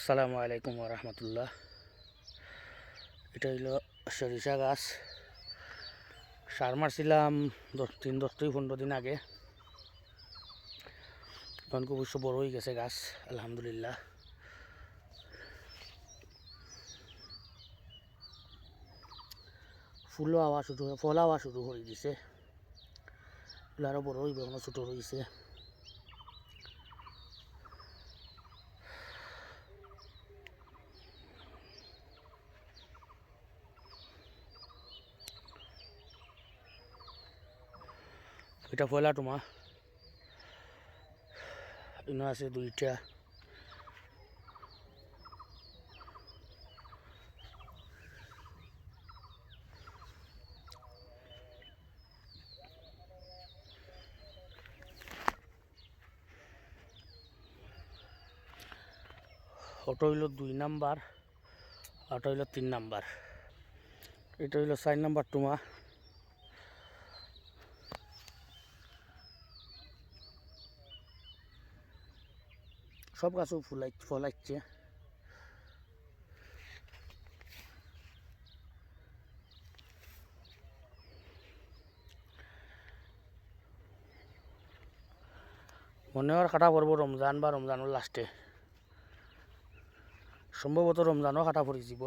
আসসালামু আলাইকুম রহমতুল্লাহ এটা হইল সরিষা গাছ। সার মারছিলাম দশ তিন দশ থেকে পনেরো দিন আগে। তখন অবশ্য বড় হয়ে গেছে গাছ, আলহামদুলিল্লাহ। ফুলও আওয়া শুরু ফল আওয়া শুরু হয়ে দিছে এগুলো আরও বড় হইবে, এখনও ছোটো রয়েছে এটা পয়লা টুমা ইনো আছে দুইটা। ওটা হইল দুই নাম্বার ওটা হইল তিন নাম্বার। এটা হইল চার নাম্বার টুমা সব গাছও ফুলাই, ফলাচ্ছে। মনে হয় কাটা পড়ব রমজান বা রমজানের লাস্টে সম্ভবত রমজানও কাটা পড়ে যাব।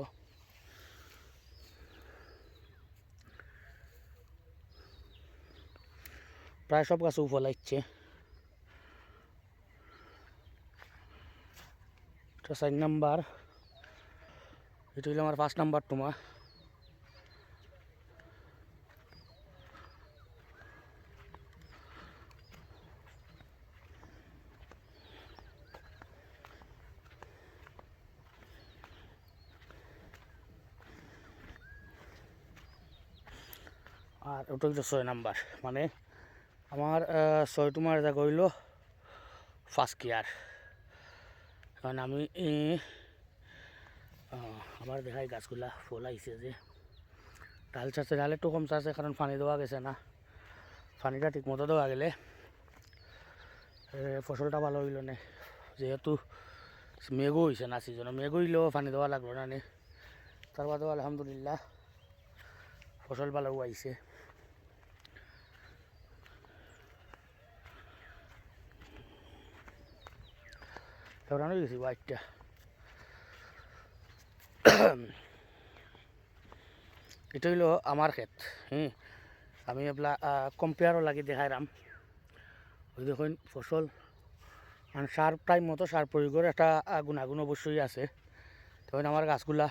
প্রায় সব গাছও ফলাইচ্ছে। এটা চার নাম্বার। এটা হইল আমার পাঁচ নাম্বার টুমা আর ওটা হইল ছয় নাম্বার মানে আমার ছয় টুমার জায়গা হইল ফার্স্ট ইয়ার কারণ আমি আমার দেখাই গাছগুলা ফুল আইছে যে। ডাল চাষে ডাল একটু কম চাষে কারণ পানি দেওয়া গেছে না। পানিটা ঠিক মতো দেওয়া গেলে ফসলটা ভালো হইল না। যেহেতু মেঘও হয়েছে না সিজনে মেঘ হইলেও পানি দেওয়া লাগল না নে। তার বাদেও আলহামদুলিল্লাহ ফসল ভালো আইছে ফেরানো গেছি বাইকটা এটা হইল আমার ক্ষেত হুম আমি এবলা কম্পেয়ারও লাগি দেখাইলাম ওই দেখুন ফসল আর সার টাইম মতো সার প্রয়োগের একটা গুণাগুণ অবশ্যই আছে তখন আমার গাছগুলা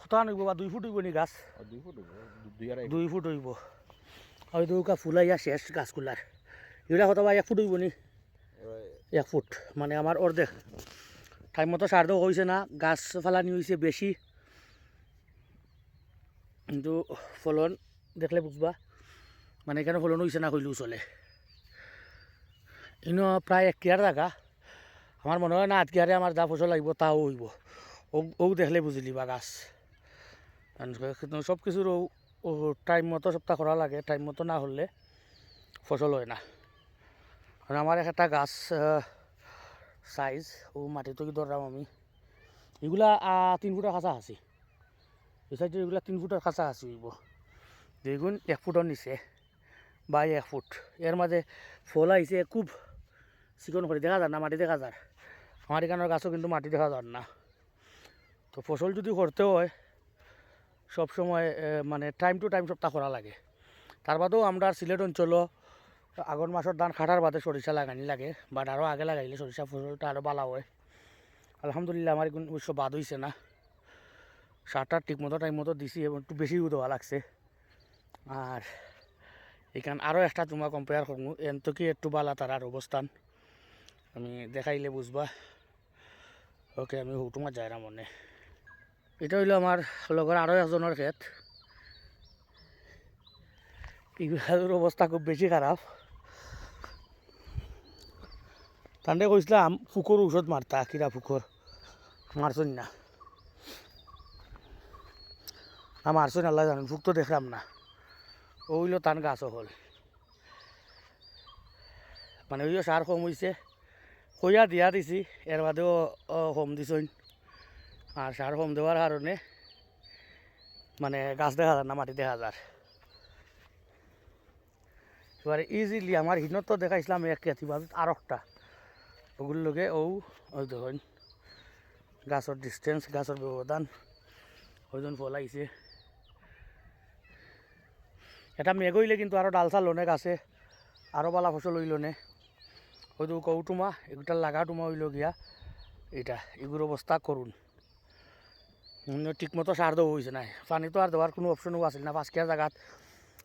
কত আনিব বা দুই ফুট হইব নি গাছ দুই ফুট হইব, দু- দুই আড়াই দুই ফুট হইব হয়তো ওকা ফুলাইয়া শেষ গাছগুলার এগুলা কত বা এক ফুট হইব নি এক ফুট মানে আমার অর্ধেক। টাইম মতো সার দেওয়া হয়েছে না, গাছ ফালানি হয়েছে বেশি। কিন্তু ফলন দেখলে বুঝবা মানে এখানে ফলন হয়েছে না হইলেও চলে। ইনো প্রায় এক কিয়ার জায়গা আমার মনে হয় না আট কিয়ারে আমার যা ফসল লাগিব তাও হইব। ও দেখলে বুঝলি বা গাছ। সব কিছুর টাইম মতো সপ্তাহ করা লাগে টাইম মতো না হলে ফসল হয় না। কারণ আমার একটা গাছ সাইজ ও মাটিতে কি ধরলাম আমি? এগুলা তিন ফুটের কাছা আছি এই সাইডে এগুলা তিন ফুটের কাছা আছি হইব। দেখুন এক ফুটের নিচে বা এক ফুট। এর মাঝে ফল আইছে খুব চিকন করে দেখা যায় না মাটি দেখা যায় আমার এখানের গাছও কিন্তু মাটি দেখা যায় না। তো ফসল যদি করতে হয় সবসময় এ, মানে টাইম টু টাইম সপ্তাহ করা লাগে। তার বাদেও আমরা সিলেট অঞ্চলও আগর মাসের ধান খাটার বাদে সরিষা লাগানি লাগে, বাট আরও আগে লাগাইলে সরিষা ফসলটা আরও ভালো হয়। আলহামদুলিল্লাহ আমার এখন অবশ্য বাদ হয়েছে না। সারটা ঠিক মতো টাইম মতো দিছি এবং একটু বেশিও দেওয়া লাগছে। আর এখান আরও একটা তোমার কম্পেয়ার করব এন তো কি একটু বালা তারার অবস্থান আমি দেখাইলে বুঝবা। ওকে আমি হুটুমার যাই না মনে এটা হইল আমার লগর আরও একজনের ক্ষেত। এগুলোর অবস্থা খুব বেশি খারাপ তান্ডে কইসলাম ফুকর ঔষধ মারতা কিরা ফুকর মারছন না। না মারছন আল্লাহ জানেন ফুক তো দেখলাম না। ওইলো তান গাছও হল মানে ওইও সার কম হয়েছে কইয়া দিয়া দিছি এর বাদেও হোম দিছইন আর সার হোম দেওয়ার কারণে মানে গাছ দেখা যায় না, মাটি দেখা যায় এবারে ইজিলি আমার হিনত দেখাইছিলাম এক কেথি বাজত আর একটা ওগুলোর লগে ও, ওই দেখুন, গাছের ডিস্টেন্স গাছের ব্যবধান ওইজন ফল আইছে এটা মেঘ হইলে কিন্তু আরও ডাল চাল অনেক আছে আরও বালা ফসল হইল নে। হয়তো কৌটুমা এগুটার লাগা টুমা হইল গিয়া এটা এগুলোর অবস্থা করুন। ঠিকমতো সার দেওয়া হয়েছে না পানি তো আর দেওয়ার কোনো অপশনও আছিল না পাঁচকিয়া জায়গাত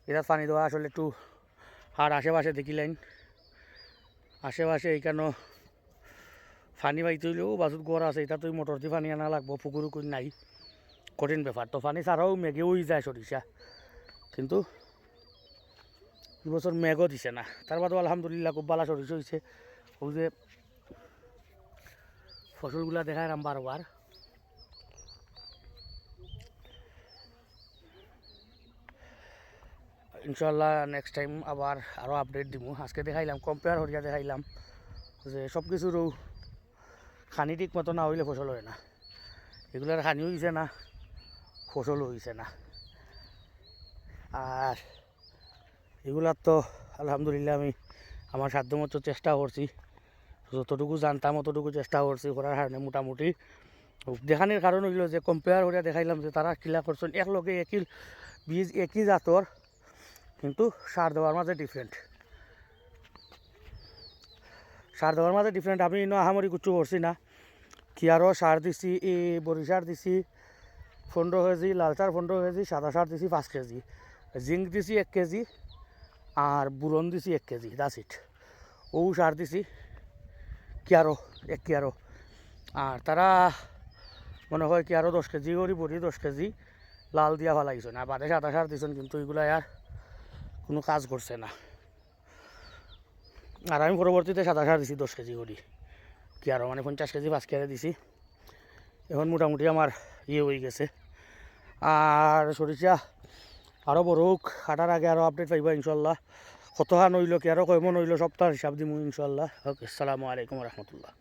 এটা পানি দেওয়া আসলে একটু আর আশেপাশে দেখিলেন আশেপাশে এইখানো পানি পাইতে হইলেও বাজুত গড় আছে এটা তুই মোটর দিয়ে পানি আনা লাগবো পুকুর উকুর নাই। কঠিন ব্যাপার তো পানি ছাড়াও মেঘে উই যায় সরিষা কিন্তু এবছর মেঘও দিছে না। তার বাদেও আলহামদুলিল্লাহ খুব ভালো সরিষা হয়েছে ওই যে ফসলগুলা দেখায় রাম বারবার ইনশাল্লাহ নেক্সট টাইম আবার আরও আপডেট দিব আজকে দেখাইলাম কম্পেয়ার হরিয়া দেখাইলাম যে সব কিছুরও খানি ঠিক মতো না হইলে ফসল হয় না। এগুলার খানি হইছে না ফসল হইছে না। আর এগুলার তো আলহামদুলিল্লাহ আমি আমার সাধ্য মতো চেষ্টা করছি। যতটুকু জানতাম অতটুকু চেষ্টা করছি, করার কারণে মোটামুটি। দেখানোর কারণ হইল যে কম্পেয়ার করে দেখাইলাম যে, তারা কিলা করছেন একলগে একই বীজ, একই জাতর, কিন্তু সার দেওয়ার মাঝে ডিফারেন্ট সার দেওয়ার মাঝে ডিফারেন্ট আমি ইনো আহামরি কিছু করছি না। কিয়ারও সার দিছি এই বড়ি সার দিছি পনেরো কেজি লাল সার পনেরো কেজি সাদা সার দিছি পাঁচ কেজি। জিঙ্ক দিছি এক কেজি আর বুরন দিছি এক কেজি দাস ইট ও সার দিছি কিয়ারো এক কিয়ারো আর তারা মনে হয় কি আরও দশ কেজি করি বড়ি দশ কেজি, লাল দিয়া ফেলাইছেন আর বাদে সাদা সার দিছেন কিন্তু এগুলো আর কোনো কাজ করছে না। আর আমি পরবর্তীতে সাদা সার দিছি, দশ কেজি করি। কি আরও মানে পঞ্চাশ কেজি, পাঁচ কেজি দিছি। এখন মোটামুটি আমার ইয়ে হয়ে গেছে। আর সরিষা আরও বড় হোক কাটার আগে আরও আপডেট পাইবা ইনশাল্লাহ কত হান কি আরও কয়মন হইল সপ্তাহ হিসাব দিমু ইনশাল্লাহ ওকে, আসসালামু আলাইকুম রহমতুল্লাহ।